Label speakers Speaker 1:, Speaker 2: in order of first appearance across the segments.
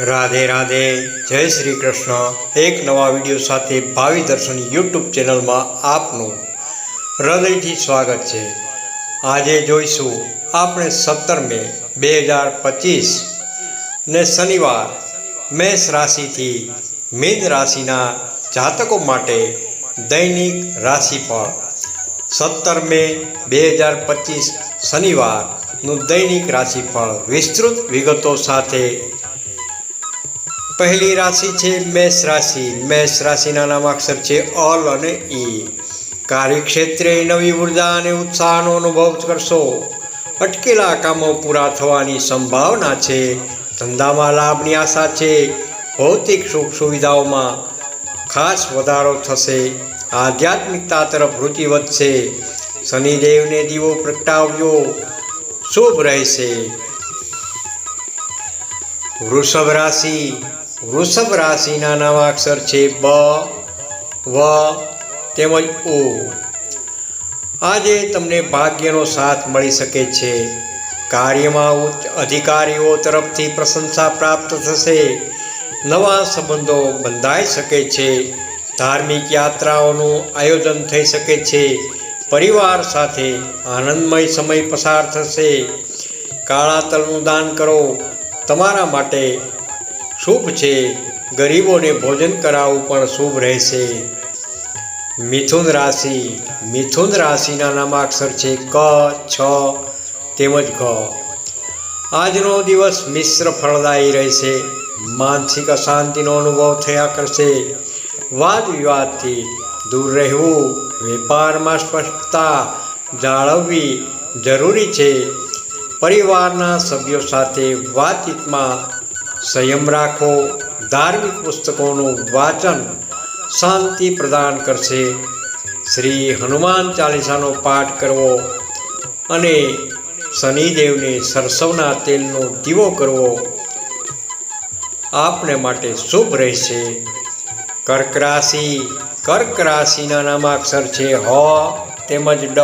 Speaker 1: રાધે રાધે, જય શ્રી કૃષ્ણ. એક નવા વીડિયો સાથે ભાવિ દર્શન યુટ્યુબ ચેનલમાં આપનું હૃદયથી સ્વાગત છે. આજે જોઈશું આપણે સત્તર મે બે હજાર પચીસ ને શનિવાર મેષ રાશિથી મીન રાશિના જાતકો માટે દૈનિક રાશિફળ. સત્તર મે બે હજાર પચીસ શનિવારનું દૈનિક રાશિફળ વિસ્તૃત વિગતો સાથે પહેલી રાશિ છે મેષ રાશિ. મેષ રાશિના નામાક્ષર છે અલ અને ઈ કાર્યક્ષેત્રે નવી ઊર્જા અને ઉત્સાહનો અનુભવ કરશો. અટકેલા કામો પૂરા થવાની સંભાવના છે. ધંધામાં લાભની આશા છે. ભૌતિક સુખ સુવિધાઓમાં ખાસ વધારો થશે. આધ્યાત્મિકતા તરફ વૃત્તિ વધશે. શનિદેવને દીવો પ્રગટાવજો. શુભ રહેશે. વૃષભ રાશિ. વૃષભ રાશિના નવા અક્ષર છે બ, વ, તેમજ ઓ. આજે તમને ભાગ્યનો સાથ મળી શકે છે. કાર્યમાં ઉચ્ચ અધિકારીઓ તરફથી પ્રશંસા પ્રાપ્ત થશે. નવા સંબંધો બંધાઈ શકે છે. ધાર્મિક યાત્રાઓનું આયોજન થઈ શકે છે. પરિવાર સાથે આનંદમય સમય પસાર થશે. કાળા તલનું દાન કરો. તમારા માટે શુભ છે. ગરીબોને ભોજન કરાવવું પણ શુભ રહેશે. મિથુન રાશિ. મિથુન રાશિના નામાક્ષર છે ક, છ, તેમજ ઘ. આજનો દિવસ મિશ્ર ફળદાયી રહેશે. માનસિક અશાંતિનો અનુભવ થયા કરશે. વાદ વિવાદથી દૂર રહેવું, વેપારમાં સ્પષ્ટતા જાળવવી જરૂરી છે. પરિવારના સભ્યો સાથે વાતચીતમાં સંયમ રાખો, ધાર્મિક પુસ્તકોનું વાંચન શાંતિ પ્રદાન કરશે. શ્રી હનુમાન ચાલીસાનો પાઠ કરવો અને શનિદેવને સરસવના તેલનો દીવો કરવો આપને માટે શુભ રહેશે. કર્ક રાશિ, કર્ક રાશિના નામાક્ષર છે હ તેમજ ડ.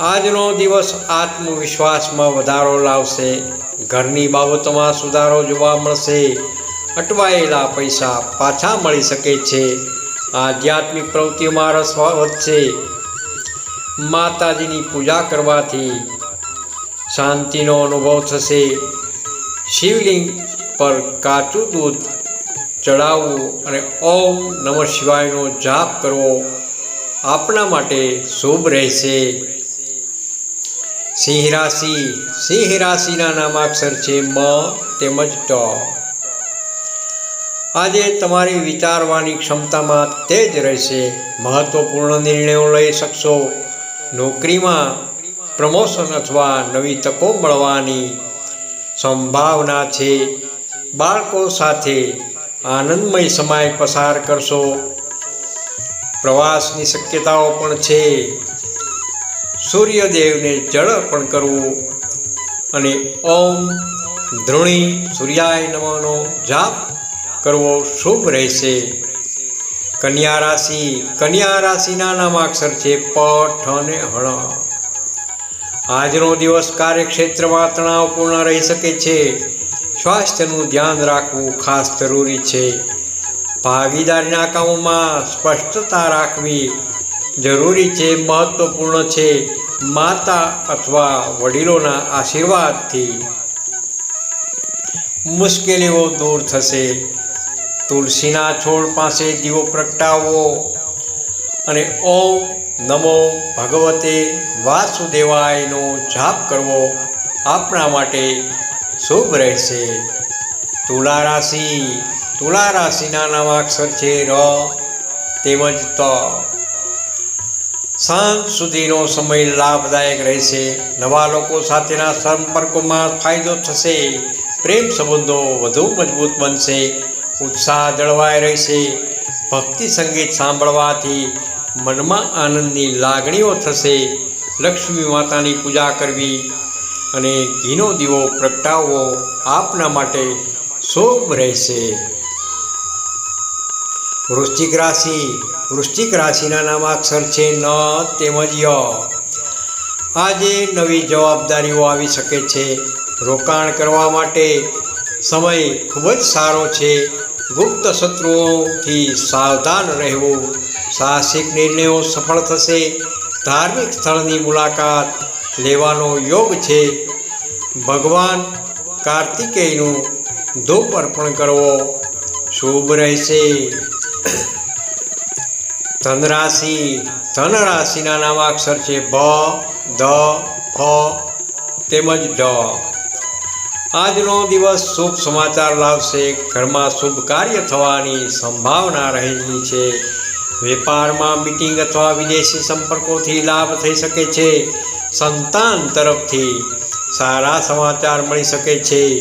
Speaker 1: આજનો દિવસ આત્મવિશ્વાસમાં વધારો લાવશે. ઘરની બાબતોમાં સુધારો જોવા મળશે. અટવાયેલા પૈસા પાછા મળી શકે છે. આધ્યાત્મિક પ્રવૃત્તિઓમાં રસ વધશે. માતાજીની પૂજા કરવાથી શાંતિનો અનુભવ થશે. શિવલિંગ પર કાચું દૂધ ચડાવવું અને ઓમ નમઃ શિવાયનો જાપ કરવો આપણા માટે શુભ રહેશે. સિંહ રાશિ. સિંહ રાશિના નામાક્ષર છે મ તેમજ ટ. આજે તમારી વિચારવાની ક્ષમતામાં તેજ રહેશે. મહત્વપૂર્ણ નિર્ણયો લઈ શકશો. નોકરીમાં પ્રમોશન અથવા નવી તકો મળવાની સંભાવના છે. બાળકો સાથે આનંદમય સમય પસાર કરશો. પ્રવાસની શક્યતાઓ પણ છે. સૂર્યદેવને જળ અર્પણ કરવું અને ઓમ ધ્રુણી સૂર્યાય નમોનો જાપ કરવો શુભ રહેશે. કન્યા રાશિ, કન્યા રાશિના નામાક્ષર છે પઠ અને હણ આજનો દિવસ કાર્યક્ષેત્રમાં તણાવપૂર્ણ રહી શકે છે. સ્વાસ્થ્યનું ધ્યાન રાખવું ખાસ જરૂરી છે. ભાગીદારીના કામોમાં સ્પષ્ટતા રાખવી જરૂરી છે, મહત્વપૂર્ણ છે. માતા અથવા વડીલોના આશીર્વાદથી મુશ્કેલીઓ દૂર થશે. તુલસીના છોડ પાસે દીવો પ્રગટાવવો અને ઓમ નમો ભગવતે વાસુદેવાયનો જાપ કરવો આપણા માટે શુભ રહેશે. તુલા રાશિ, તુલા રાશિના નામાક્ષર છે ર તેમજ ત. સાંજ સુધીનો સમય લાભદાયક રહેશે. નવા લોકો સાથેના સંપર્કોમાં ફાયદો થશે. પ્રેમ સંબંધો વધુ મજબૂત બનશે. ઉત્સાહ જળવાઈ રહેશે. ભક્તિ સંગીત સાંભળવાથી મનમાં આનંદની લાગણીઓ થશે. લક્ષ્મી માતાની પૂજા કરવી અને ઘીનો દીવો પ્રગટાવવો આપના માટે શુભ રહેશે. વૃશ્ચિક રાશિ વૃશ્ચિક રાશિના નામાક્ષર છે ન તેમજ ય. આજે નવી જવાબદારીઓ આવી શકે છે. રોકાણ કરવા માટે સમય ખૂબ જ સારો છે. ગુપ્ત શત્રુઓથી સાવધાન રહેવું સાહસિક નિર્ણયો સફળ થશે. ધાર્મિક સ્થળની મુલાકાત લેવાનો યોગ છે. ભગવાન કાર્તિકેયનું ધૂપ અર્પણ કરવો શુભ રહેશે. ધનરાશિ, ધનરાશિના નામાક્ષર છે ભ ધ ફ તેમજ ડ. આજનો દિવસ શુભ સમાચાર લાવશે. ઘરમાં શુભ કાર્ય થવાની સંભાવના રહેલી છે. વેપારમાં મીટિંગ અથવા વિદેશી સંપર્કોથી લાભ થઈ શકે છે. સંતાન તરફથી સારા સમાચાર મળી શકે છે.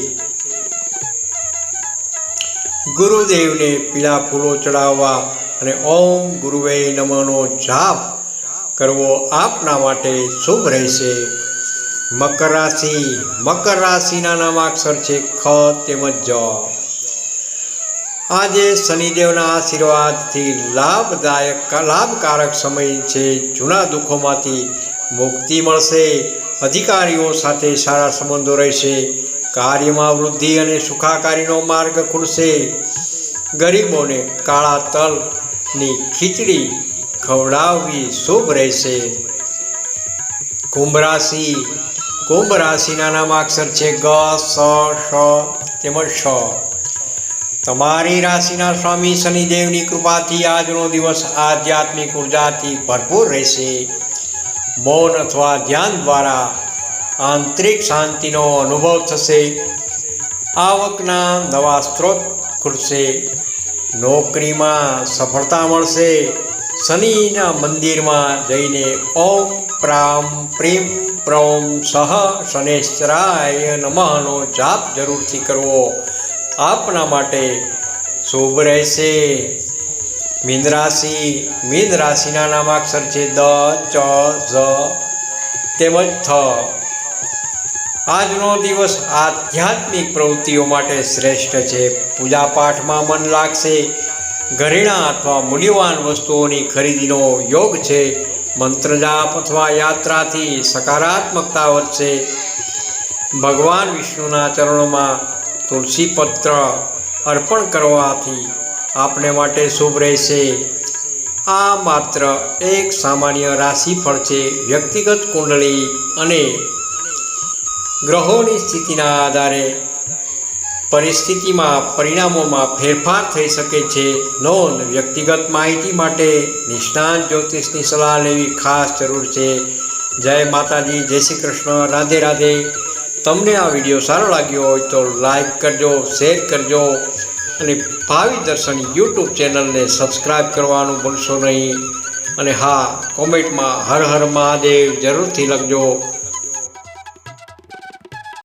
Speaker 1: ગુરુદેવને પીળા ફૂલો ચડાવવા અને ઓમ ગુરુવે નમનો જાપ કરવો આપના માટે શુભ રહેશે. મકર રાશિ, મકર રાશિના નામાક્ષર છે ખ તેમજ જ. આજે શનિદેવના આશીર્વાદથી લાભદાયક, લાભકારક સમય છે. જૂના દુઃખોમાંથી મુક્તિ મળશે. અધિકારીઓ સાથે સારા સંબંધો રહેશે. કાર્યમાં વૃદ્ધિ અને સુખાકારીનો માર્ગ ખુલશે. ગરીબોને કાળા તલની ખીચડી ખવડાવવી શુભ રહેશે. કુંભ રાશિ કુંભ રાશિના નામ અક્ષર છે ગ, સ શ તેમજ શ તમારી રાશિના સ્વામી શનિદેવની કૃપાથી આજનો દિવસ આધ્યાત્મિક ઉર્જાથી ભરપૂર રહેશે. મૌન અથવા ધ્યાન દ્વારા આંતરિક શાંતિનો અનુભવ થશે. આવકના નવા સ્ત્રોત ખુલશે. નોકરીમાં સફળતા મળશે. શનિના મંદિરમાં જઈને ઓમ પ્રામ પ્રેમ પ્રૌમ સહ શનેશ્વરાય નમઃનો જાપ જરૂરથી કરવો. આપના માટે શુભ રહેશે. મીન રાશિ, મીન રાશિના નામાક્ષર છે દ, ચ, ઝ, તેમજ થ. આજનો દિવસ આધ્યાત્મિક પ્રવૃત્તિઓ માટે શ્રેષ્ઠ છે. પૂજાપાઠમાં મન લાગશે. ઘરેણાં અથવા મૂલ્યવાન વસ્તુઓની ખરીદીનો યોગ છે. મંત્રજાપ અથવા યાત્રાથી સકારાત્મકતા વધશે. ભગવાન વિષ્ણુના ચરણોમાં તુલસી પત્ર અર્પણ કરવાથી આપણે માટે શુભ રહેશે. આ માત્ર એક સામાન્ય રાશિફળ છે. વ્યક્તિગત કુંડળી અને ગ્રહોની સ્થિતિના આધારે પરિસ્થિતિમાં, પરિણામોમાં ફેરફાર થઈ શકે છે. નોંધ, વ્યક્તિગત માહિતી માટે નિષ્ણાંત જ્યોતિષની સલાહ લેવી ખાસ જરૂર છે. જય માતાજી, જય શ્રી કૃષ્ણ, રાધે રાધે. તમને આ વીડિયો સારો લાગ્યો હોય તો લાઈક કરજો, શેર કરજો અને ભાવિ દર્શન યુટ્યુબ ચેનલને સબસ્ક્રાઈબ કરવાનું ભૂલશો નહીં. અને હા, કોમેન્ટમાં હર હર મહાદેવ જરૂરથી લખજો.